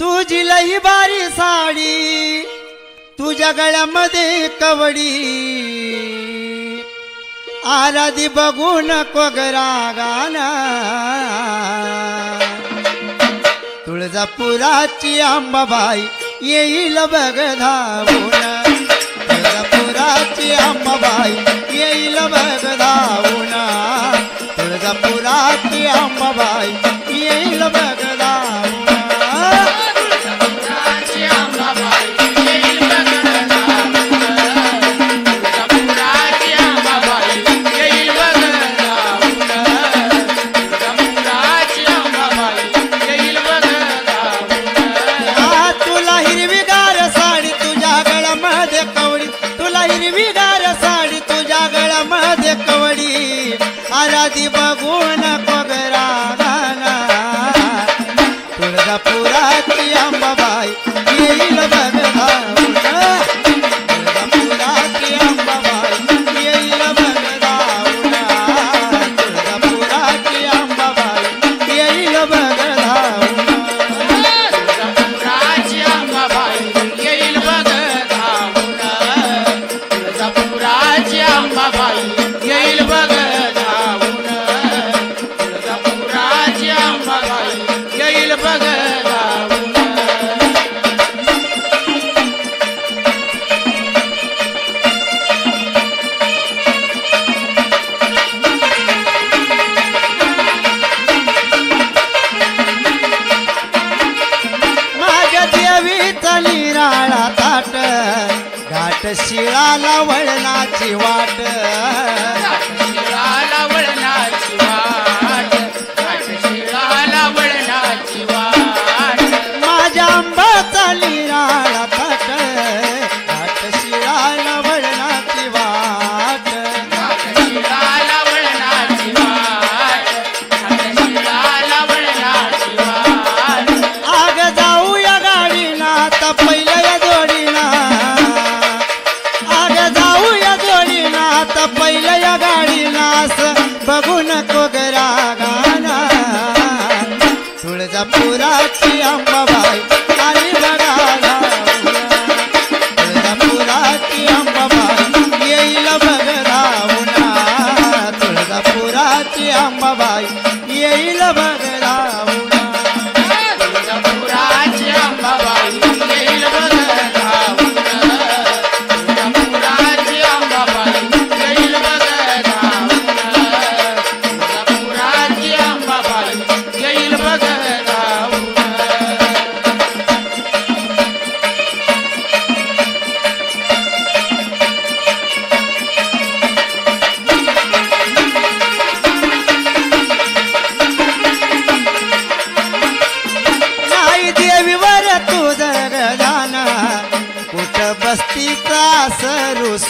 तुझी लई बारी साडी तुझ्या गळ्यामध्ये कवडी. आराधी बघून कोगरा गाना तुळजापुराची आंबाबाई येईल बघ धावून. तुळजापुराची आंबाबाई येईल बघ धावून. तुळजापुराची आंबाबाई तुळजापुराची अंबाबाई शिळाला वळणाची वाट.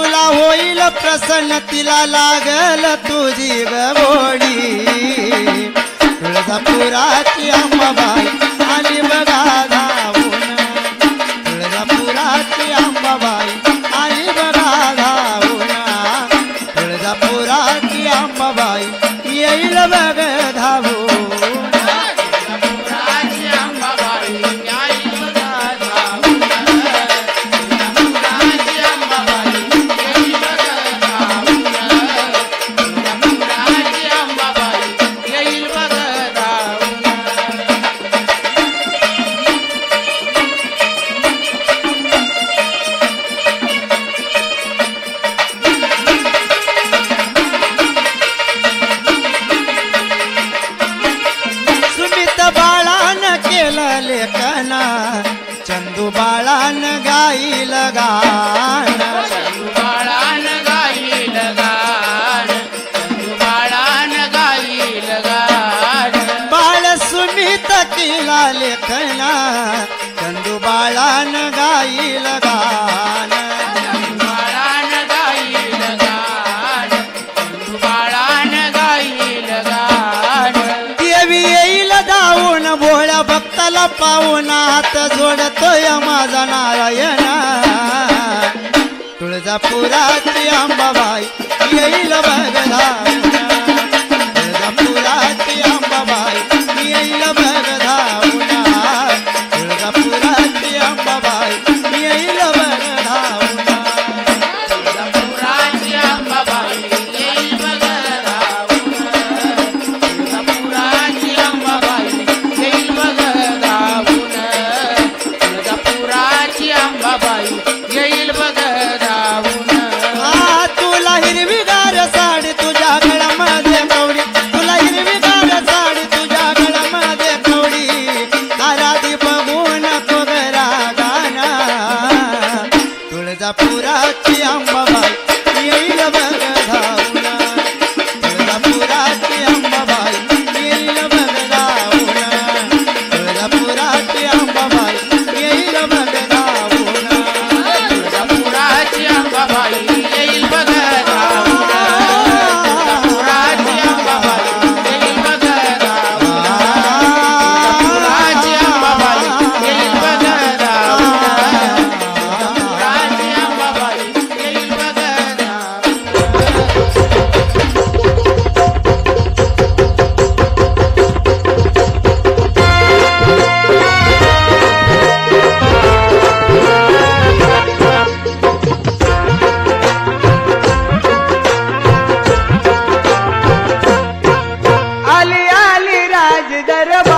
तुला होईल प्रसन्न तिला लागल तुझी गोडी तुळजापुराची अंबाबाई आणि बघा धावून. तुळजापुराची अंबाबाई आणि बघा धावून. तुळजापुराची अंबाबाई येईल बघ धावून. गायला लेखना चंदू बाळान गाईल गाण. बाळान गाईल गाण. जोडतोय माझा नारायण. तुळजापुरात अंबाबाई येईल बघला. Dharma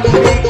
आली आली राज दरबारी अंबिके